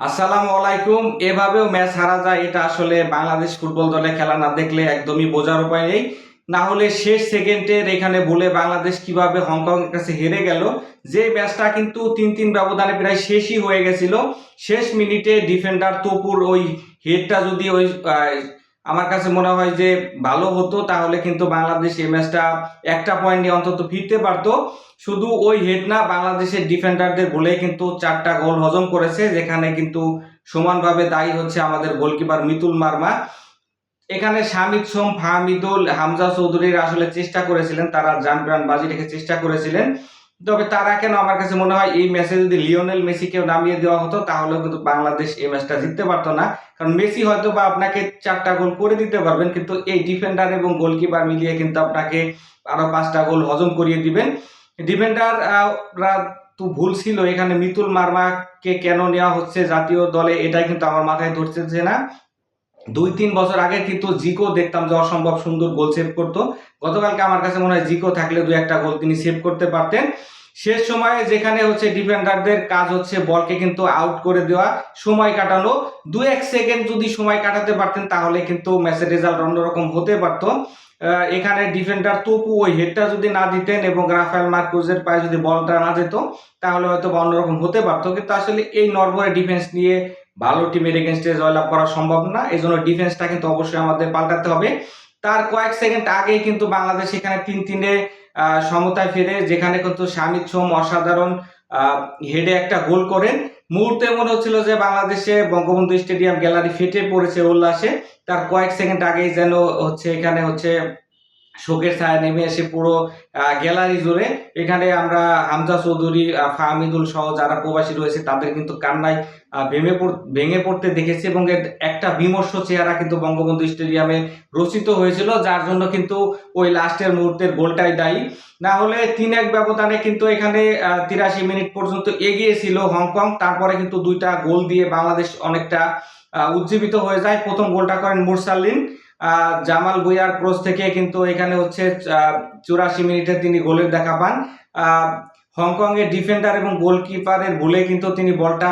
আসসালামু আলাইকুম। এভাবেও ম্যাচ হারা যায়, এটা আসলে বাংলাদেশ ফুটবল দলে খেলা না দেখলে একদমই বোঝার উপায় নেই। না হলে শেষ সেকেন্ডের এখানে বলে বাংলাদেশ কীভাবে হংকং এর কাছে হেরে গেল। যে ম্যাচটা কিন্তু তিন তিন ব্যবধানে প্রায় শেষই হয়ে গেছিল। শেষ মিনিটে ডিফেন্ডার তপুর ওই হেডটা যদি ওই আমার কাছে মনে হয় যে ভালো হতো, তাহলে কিন্তু বাংলাদেশ এই ম্যাচটা একটা পয়েন্ট নিয়ে অন্তত ফিরতে পারতো। শুধু ওই হেড না, বাংলাদেশের ডিফেন্ডারদের বলেই কিন্তু চারটা গোল হজম করেছে, যেখানে কিন্তু সমানভাবে দায়ী হচ্ছে আমাদের গোলকিপার মিতুল মার্মা। এখানে শামিদ সোম, ফাহমিদুল, হামজা চৌধুরীর আসলে চেষ্টা করেছিলেন, তারা জান প্রাণ বাজি রেখে চেষ্টা করেছিলেন। তবে তারা কেন আমার কাছে মনে হয় এই ম্যাচে যদি লিওনেল মেসিকেও নামিয়ে দেওয়া হতো, তাহলেও কিন্তু বাংলাদেশ এই ম্যাচটা জিততে পারতো না। কারণ মেসি হয়তো বা আপনাকে চারটা গোল করে দিতে পারবেন, কিন্তু এই ডিফেন্ডার এবং গোলকিপার মিলিয়ে কিন্তু আপনাকে আরও পাঁচটা গোল হজম করিয়ে দিবেন। ডিফেন্ডাররা তো ভুল ছিল, এখানে মিতুল মার্মাকে কেন নেওয়া হচ্ছে জাতীয় দলে, এটাই কিন্তু আমার মাথায় ধরতেছে না দুই, তিন বছর আগে কিন্তু জিকো দেখতাম যে অসম্ভব সুন্দর গোল সেভ করতো। গতকালকে আমার কাছে মনে হয় জিকো থাকলে দু একটা গোল তিনি সেভ করতে পারতেন। শেষ সময়ে যেখানে হচ্ছে ডিফেন্ডারদের কাজ হচ্ছে বলকে কিন্তু আউট করে দেওয়া, সময় কাটানো। দু এক সেকেন্ড যদি সময় কাটাতে পারতেন তাহলে কিন্তু ম্যাচের রেজাল্ট অন্যরকম হতে পারতো। এখানে ডিফেন্ডার তপু ওই হেডটা যদি না দিতেন এবং রাফায়েল মার্কুজের পায়ে যদি বলটা না যেত, তাহলে হয়তো বা অন্যরকম হতে পারতো। কিন্তু আসলে এই নরবরে ডিফেন্স নিয়ে ভালো টিমের এগেনস্টে জয়লাভ করা সম্ভব না এই জন্য ডিফেন্সটা কিন্তু অবশ্যই আমাদের পাল্টাতে হবে। তার কয়েক সেকেন্ড আগেই কিন্তু বাংলাদেশ এখানে তিন তিনে সমতায় ফিরে, যেখানে কিন্তু শামিদ সোম অসাধারণ হেডে একটা গোল করেন। মুহূর্তে মনে হচ্ছিল যে বাংলাদেশে বঙ্গবন্ধু স্টেডিয়াম গ্যালারি ফেটে পড়েছে উল্লাসে। তার কয়েক সেকেন্ড আগেই যেন হচ্ছে এখানে হচ্ছে শোকের ছায়া নেমে এসে পুরো গ্যালারি জুড়ে এখানে আমরা হামজা চৌধুরী ফাহমিদুল সহ যারা প্রবাসী রয়েছে তাদের কিন্তু কান্নায় ভেঙে ভেঙে পড়তে দেখেছি এবং একটা বিমর্ষ চেহারা কিন্তু বঙ্গবন্ধু স্টেডিয়ামে রচিত হয়েছিল যার জন্য কিন্তু ওই লাস্টের মুহূর্তের গোলটাই দায়ী। না হলে তিন এক ব্যবধানে কিন্তু এখানে তিরাশি মিনিট পর্যন্ত এগিয়েছিল হংকং তারপরে কিন্তু দুইটা গোল দিয়ে বাংলাদেশ অনেকটা উজ্জীবিত হয়ে যায়। প্রথম গোলটা করেন মুরসালিন আহ, জামাল বুয়ার ক্রস থেকে কিন্তু এখানে হচ্ছে চুরাশি মিনিটে তিনি গোলের দেখা পান। আহ, হংকং এর ডিফেন্ডার এবং গোলকিপারের ভুলে কিন্তু তিনি বলটা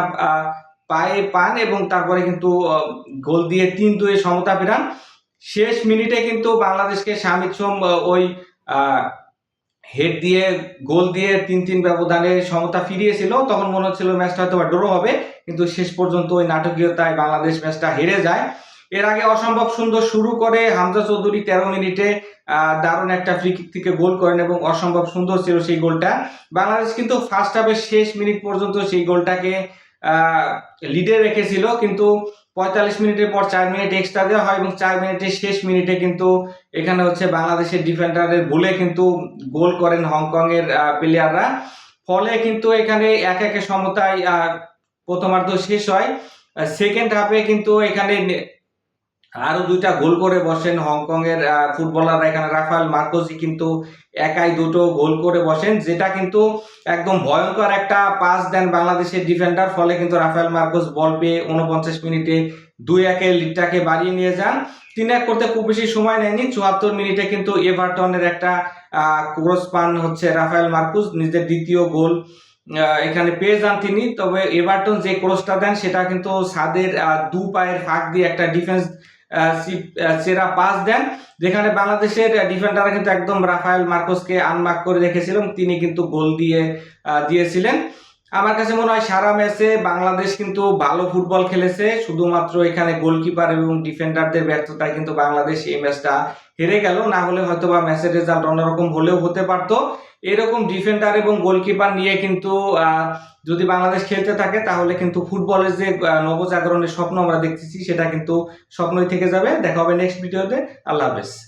পায়ে পান এবং তারপরে কিন্তু গোল দিয়ে তিন দুয়ে সমতা ফেরান। শেষ মিনিটে কিন্তু বাংলাদেশকে শামিদ সোম ওই হেড দিয়ে গোল দিয়ে তিন তিন ব্যবধানে সমতা ফিরিয়েছিল। তখন মনে হচ্ছিল ম্যাচটা হয়তো ড্র হবে কিন্তু শেষ পর্যন্ত ওই নাটকীয়তায় বাংলাদেশ ম্যাচটা হেরে যায়। এর আগে অসম্ভব সুন্দর শুরু করে হামজা চৌধুরী তেরো মিনিটে দারুণ একটা ফ্রি কিক থেকে গোল করেন এবং অসম্ভব সুন্দর ছিল সেই গোলটা। বাংলাদেশ কিন্তু ফার্স্ট হাফের শেষ মিনিট পর্যন্ত সেই গোলটাকে লিডে রেখেছিল। কিন্তু পঁয়তাল্লিশ মিনিটের পর চার মিনিট এক্সট্রা দেওয়া হয় এবং চার মিনিটের শেষ মিনিটে কিন্তু এখানে হচ্ছে বাংলাদেশের ডিফেন্ডারের ভুলে কিন্তু গোল করেন হংকং এর প্লেয়াররা ফলে কিন্তু এখানে এক একে সমতায় প্রথমার্ধ শেষ হয়। সেকেন্ড হাফে কিন্তু এখানে নে- আরও দুইটা গোল করে বসেন হংকং এর ফুটবলাররা এখানে রাফায়েল মার্কোজি কিন্তু একাই দুটো গোল করে বসেন, যেটা কিন্তু একদম ভয়ঙ্কর একটা পাস দেন বাংলাদেশের ডিফেন্ডার ফলে কিন্তু রাফায়েল মার্কোস বল পেয়ে উনপঞ্চাশ মিনিটে দুই একে লিডটাকে বাড়িয়ে নিয়ে যান। তিন এক করতে খুব বেশি সময় নেয়নি, চুয়াত্তর মিনিটে কিন্তু এভারটনের একটা ক্রস পান হচ্ছে রাফায়েল মার্কুস নিজের দ্বিতীয় গোল এখানে পেয়ে যান তিনি। তবে এভারটন যে ক্রসটা দেন, সেটা কিন্তু সাদের দু পায়ের ফাঁক দিয়ে একটা ডিফেন্স সেরা পাস দেন। যেখানে বাংলাদেশের ডিফেন্ডাররা কিন্তু একদম রাফায়েল মার্কোসকে আনমার্ক করে রেখেছিলেন তিনি কিন্তু গোল দিয়ে দিয়েছিলেন। আমার কাছে মনে হয় সারা ম্যাচে বাংলাদেশ কিন্তু ভালো ফুটবল খেলেছে, শুধুমাত্র এখানে গোলকিপার এবং ডিফেন্ডারদের ব্যর্থতায় কিন্তু বাংলাদেশ এই ম্যাচটা হেরে গেল। না হলে হয়তো বা ম্যাচের রেজাল্ট অন্যরকম হলেও হতে পারতো। এরকম ডিফেন্ডার এবং গোলকিপার নিয়ে কিন্তু যদি বাংলাদেশ খেলতে থাকে, তাহলে কিন্তু ফুটবলের যে নবজাগরণের স্বপ্ন আমরা দেখতেছি, সেটা কিন্তু স্বপ্নই থেকে যাবে। দেখা হবে নেক্সট ভিডিওতে আল্লাহ হাফেজ।